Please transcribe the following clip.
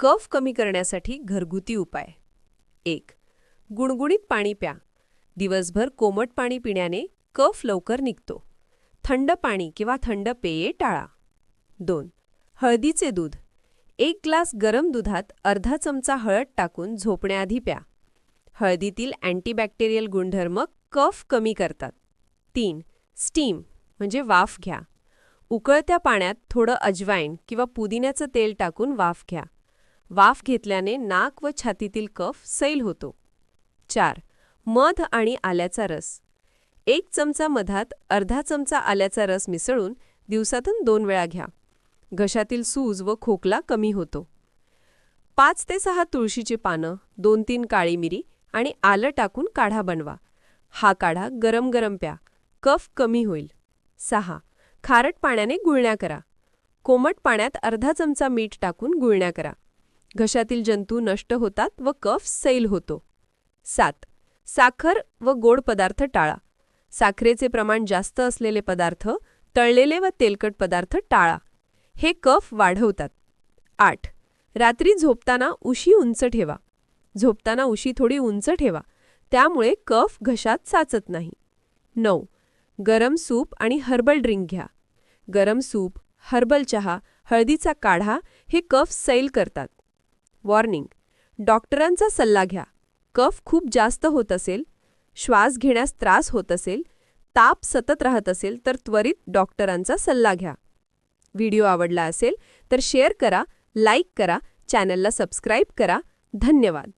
कफ कमी करण्यासाठी घरगुती उपाय. एक गुणगुणीत पाणी प्या. दिवसभर कोमट पाणी पिण्याने कफ लवकर निघतो. थंड पाणी किंवा थंड पेये टाळा. दोन हळदीचे दूध. एक ग्लास गरम दुधात अर्धा चमचा हळद टाकून झोपण्याआधी प्या. हळदीतील अँटीबॅक्टेरियल गुणधर्म कफ कमी करतात. तीन स्टीम म्हणजे वाफ घ्या. उकळत्या पाण्यात थोडं अजवाईन किंवा पुदिन्याचं तेल टाकून वाफ घ्या. वाफ घेतल्याने नाक व छातीतील कफ सैल होतो. चार मध आणि आल्याचा रस. एक चमचा मधात अर्धा चमचा आल्याचा रस मिसळून दिवसातून दोन वेळा घ्या. घशातील सूज व खोकला कमी होतो. पाच ते सहा तुळशीची पानं दोन तीन काळी मिरी आणि आलं टाकून काढा बनवा. हा काढा गरम गरम प्या. कफ कमी होईल. सहा खारट पाण्याने गुळण्या करा. कोमट पाण्यात अर्धा चमचा मीठ टाकून गुळण्या करा. घशातील जंतू नष्ट होतात व कफ सैल होतो. सात साखर व गोड पदार्थ टाळा. साखरेचे प्रमाण जास्त असलेले पदार्थ तळलेले व तेलकट पदार्थ टाळा. हे कफ वाढवतात. आठ रात्री झोपताना उशी उंच ठेवा. झोपताना उशी थोडी उंच ठेवा. त्यामुळे कफ घशात साचत नाही. नऊ गरम सूप आणि हर्बल ड्रिंक घ्या. गरम सूप हर्बल चहा हळदीचा काढा हे कफ सैल करतात. वॉर्निंग. डॉक्टरांचा सल्ला घ्या. कफ खूप जास्त होत असेल श्वास घेण्यास त्रास होत असेल ताप सतत राहत असेल तर त्वरित डॉक्टरांचा सल्ला घ्या. व्हिडिओ आवडला असेल तर शेअर करा लाईक करा चॅनलला सबस्क्राईब करा. धन्यवाद.